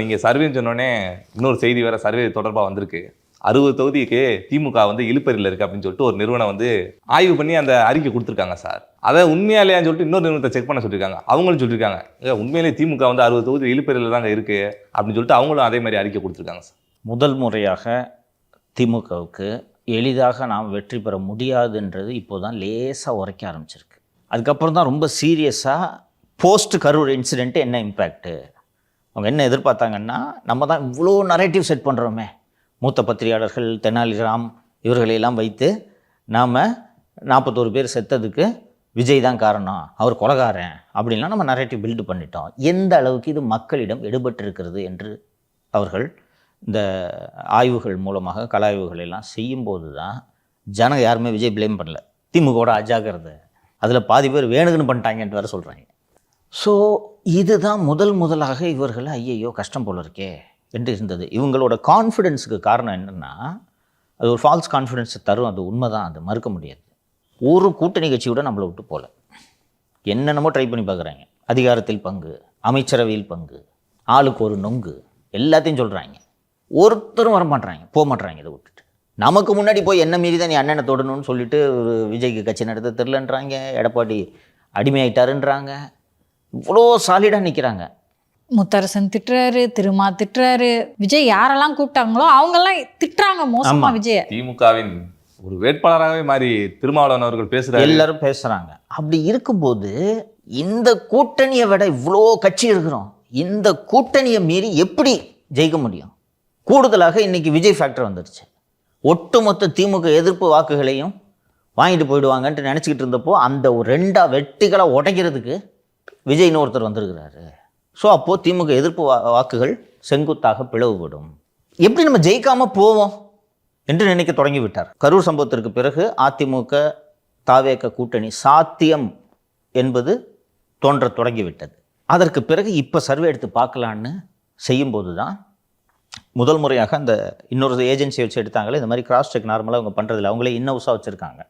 நீங்கள் சர்வேன்னு சொன்னோடனே இன்னொரு செய்தி வேறு சர்வே தொடர்பாக வந்திருக்கு. அறுபது தொகுதிக்கு திமுக வந்து இழுப்பறியில் இருக்குது அப்படின்னு சொல்லிட்டு ஒரு நிறுவனம் வந்து ஆய்வு பண்ணி அந்த அறிக்கை கொடுத்துருக்காங்க சார். அதை உண்மையாலேயான்னு சொல்லிட்டு இன்னொரு நிறுவனத்தை செக் பண்ண சொல்லியிருக்காங்க அவங்களும் சொல்லியிருக்காங்க ஏங்க, உண்மையிலேயே திமுக வந்து அறுபது தொகுதி இழுப்பறியில் தாங்க இருக்குது அப்படின்னு சொல்லிட்டு அவங்களும் அதே மாதிரி அறிக்கை கொடுத்துருக்காங்க சார். முதல் முறையாக திமுகவுக்கு எளிதாக நாம் வெற்றி பெற முடியாதுன்றது இப்போ தான் லேசாக உரைக்க ஆரம்பிச்சிருக்கு. அதுக்கப்புறம் தான் ரொம்ப சீரியஸாக போஸ்ட் கரூர் இன்சிடென்ட் என்ன இம்பேக்ட்டு அவங்க என்ன எதிர்பார்த்தாங்கன்னா நம்ம தான் இவ்வளோ நரேட்டிவ் செட் பண்ணுறோமே மூத்த பத்திரிகையாளர்கள் தெனாலிராம் இவர்களையெல்லாம் வைத்து நாம் நாற்பத்தோரு பேர் செத்ததுக்கு விஜய் தான் காரணம் அவர் கொலகாரன் அப்படின்லாம் நம்ம நரேட்டிவ் பில்டு பண்ணிட்டோம். எந்த அளவுக்கு இது மக்களிடம் எடுபட்டிருக்கிறது என்று அவர்கள் இந்த ஆய்வுகள் மூலமாக கல ஆய்வுகள் எல்லாம் செய்யும்போது தான் ஜனங்க யாருமே விஜய் ப்ளேம் பண்ணல. திமுகவோட அஜாகிறது அதில் பாதி பேர் வேணுகுன்னு பண்ணிட்டாங்கன்ட்டு வேறு சொல்கிறாங்க ஸோ இதுதான் முதல் முதலாக இவர்கள் ஐயையோ கஷ்டம் போல இருக்கே என்று இருந்தது. இவங்களோட கான்ஃபிடென்ஸுக்கு காரணம் என்னென்னா அது ஒரு ஃபால்ஸ் கான்ஃபிடென்ஸை தரும் அது உண்மைதான் அது மறுக்க முடியாது. ஒரு கூட்டணி கட்சியோட நம்மளை விட்டு போகல. என்னென்னமோ ட்ரை பண்ணி பார்க்குறாங்க. அதிகாரத்தில் பங்கு அமைச்சரவையில் பங்கு ஆளுக்கு ஒரு நொங்கு எல்லாத்தையும் சொல்கிறாங்க ஒருத்தரும் வர மாட்றாங்க போக மாட்றாங்க இதை விட்டுட்டு. நமக்கு முன்னாடி போய் என்ன மீறி தான் நீ அண்ணனை தொடணும்னு சொல்லிட்டு விஜய்க்கு கட்சி நடத்த தெரிலன்றாங்க எடப்பாடி அடிமையாயிட்டாருன்றாங்க. இவ்வளோ சாலிடாக நிற்கிறாங்க முத்தரசன் திட்டுறாரு திருமா திட்டுறாரு. விஜய் யாரெல்லாம் கூப்பிட்டாங்களோ அவங்கெல்லாம் திட்டுறாங்க மோசமா ஆமா. விஜய. திமுகவின் ஒரு வேட்பாளராகவே மாறி திருமாவளவன் அவர்கள் பேசுறாரு. எல்லாரும் பேசுகிறாங்க அப்படி இருக்கும்போது இந்த கூட்டணியை விட இவ்வளோ கட்சி இருக்கிறோம். இந்த கூட்டணியை மீறி எப்படி ஜெயிக்க முடியும்? கூடுதலாக இன்னைக்கு விஜய் ஃபேக்டர் வந்துருச்சு. ஒட்டுமொத்த திமுக எதிர்ப்பு வாக்குகளையும் வாங்கிட்டு போயிடுவாங்கன்ட்டு நினச்சிக்கிட்டு இருந்தப்போ அந்த ஒரு ரெண்டா வெட்டிகளாக உடைக்கிறதுக்கு விஜய்னு ஒருத்தர் வந்திருக்கிறாரு. ஸோ அப்போது திமுக எதிர்ப்பு வா வாக்குகள் செங்குத்தாக பிளவுபடும். எப்படி நம்ம ஜெயிக்காமல் போவோம் என்று நினைக்க தொடங்கி விட்டார். கரூர் சம்பவத்திற்கு பிறகு அதிமுக தாவேக கூட்டணி சாத்தியம் என்பது தோன்றத் தொடங்கிவிட்டது அதற்கு பிறகு இப்போ சர்வே எடுத்து பார்க்கலான்னு செய்யும்போது தான் முதல் முறையாக அந்த இன்னொரு ஏஜென்சியை வச்சு எடுத்தாங்களே இந்த மாதிரி கிராஸ் செக் நார்மலாக அவங்க பண்ணுறதில்ல அவங்களே இன்னவுஸாக வச்சுருக்காங்க.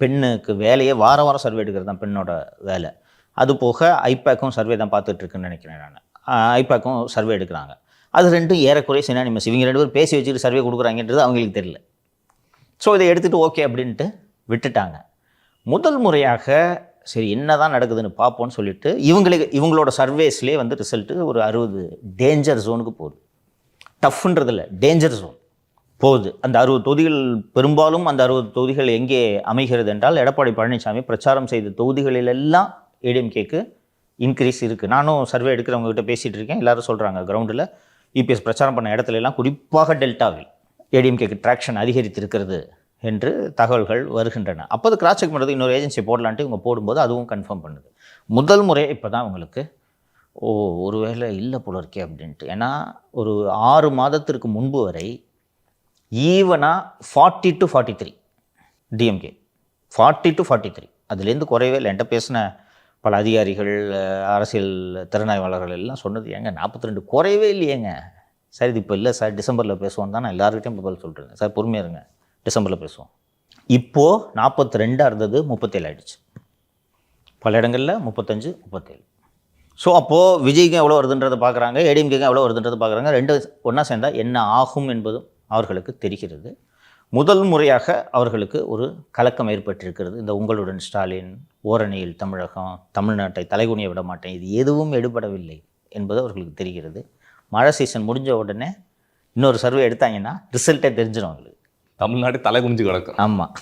பெண்ணுக்கு வேலையே வார வாரம் சர்வே எடுக்கிறது தான் பெண்ணோட வேலை. அது போக ஐபேக்கும் சர்வே தான் பார்த்துட்ருக்குன்னு நினைக்கிறேன் நான். ஐபேக்கும் சர்வே எடுக்கிறாங்க. அது ரெண்டும் ஏறக்குறைய சினானிமஸ் இவங்க ரெண்டு பேரும் பேசி வச்சுட்டு சர்வே கொடுக்குறாங்கன்றது அவங்களுக்கு தெரியல. ஸோ இதை எடுத்துகிட்டு ஓகே அப்படின்ட்டு விட்டுட்டாங்க. முதல் முறையாக சரி என்ன தான் நடக்குதுன்னு பார்ப்போம்னு சொல்லிட்டு இவங்களுக்கு இவங்களோட சர்வேஸ்லேயே வந்து ரிசல்ட்டு ஒரு அறுபது டேஞ்சர் ஜோனுக்கு போகுது. டஃப்ன்றதில்ல இல்லை டேஞ்சர் ஜோன் போகுது. அந்த அறுபது தொகுதிகள் பெரும்பாலும் அந்த அறுபது தொகுதிகள் எங்கே அமைகிறது என்றால் எடப்பாடி பழனிசாமி பிரச்சாரம் செய்த தொகுதிகளிலெல்லாம் ஏடிஎம்கேக்கு இன்க்ரீஸ் இருக்குது நானும் சர்வே எடுக்கிறவங்ககிட்ட பேசிகிட்டு இருக்கேன். எல்லாரும் சொல்கிறாங்க கிரவுண்டில் இபிஎஸ் பிரச்சாரம் பண்ண இடத்துல எல்லாம் குறிப்பாக டெல்டாவில் ஏடிஎம்கேக்கு ட்ராக்ஷன் அதிகரித்திருக்கிறது என்று தகவல்கள் வருகின்றன. அப்போ அது கிராஸ் செக் பண்ணுறது இன்னொரு ஏஜென்சி போடலான்ட்டு இவங்க போடும்போது அதுவும் கன்ஃபார்ம் பண்ணுது. முதல் முறை இப்போ தான் உங்களுக்கு ஓ ஒருவேளை இல்லை போல இருக்கே அப்படின்ட்டு. ஏன்னா ஒரு ஆறு மாதத்திற்கு முன்பு வரை ஈவனாக forty two forty three DMK forty two forty three அதுலேருந்து குறையவே இல்லை. என்கிட்ட பேசின பல அதிகாரிகள் அரசியல் திறனாய்வாளர்கள் எல்லாம் சொன்னது ஏங்க நாற்பத்தி ரெண்டு குறையவே இல்லையேங்க. சார் இது இப்போ இல்லை சார் டிசம்பரில் பேசுவோம் தான் நான் எல்லாருக்கிட்டையும் இப்போ பதில் சொல்கிறேன் சார் பொறுமையாக இருங்க. டிசம்பரில் பேசுவோம். இப்போது நாற்பத்தி ரெண்டாக இருந்தது முப்பத்தேழு ஆயிடுச்சு. பல இடங்களில் முப்பத்தஞ்சு முப்பத்தேழு. ஸோ அப்போது விஜய்க்கு எவ்வளோ வருதுன்றதை பார்க்குறாங்க ஏடிஎம்கேக்கு எவ்வளோ வருதுன்றதை பார்க்குறாங்க ரெண்டு ஒன்றா சேர்ந்தால் என்ன ஆகும் என்பதும் அவர்களுக்கு தெரிகிறது. முதல் முறையாக அவர்களுக்கு ஒரு கலக்கம் ஏற்பட்டிருக்கிறது. இந்த உங்களுடன் ஸ்டாலின் ஓரணியில் தமிழகம் தமிழ்நாட்டை தலைகுனிய விட மாட்டேன் இது எதுவும் எடுபடவில்லை என்பது அவர்களுக்கு தெரிகிறது. மழை சீசன் முடிஞ்ச உடனே இன்னொரு சர்வே எடுத்தாங்கன்னா ரிசல்ட்டே தெரிஞ்சிடும் அவங்களுக்கு. தமிழ்நாடு தலை குனிஞ்சு கிடக்கும். ஆமாம்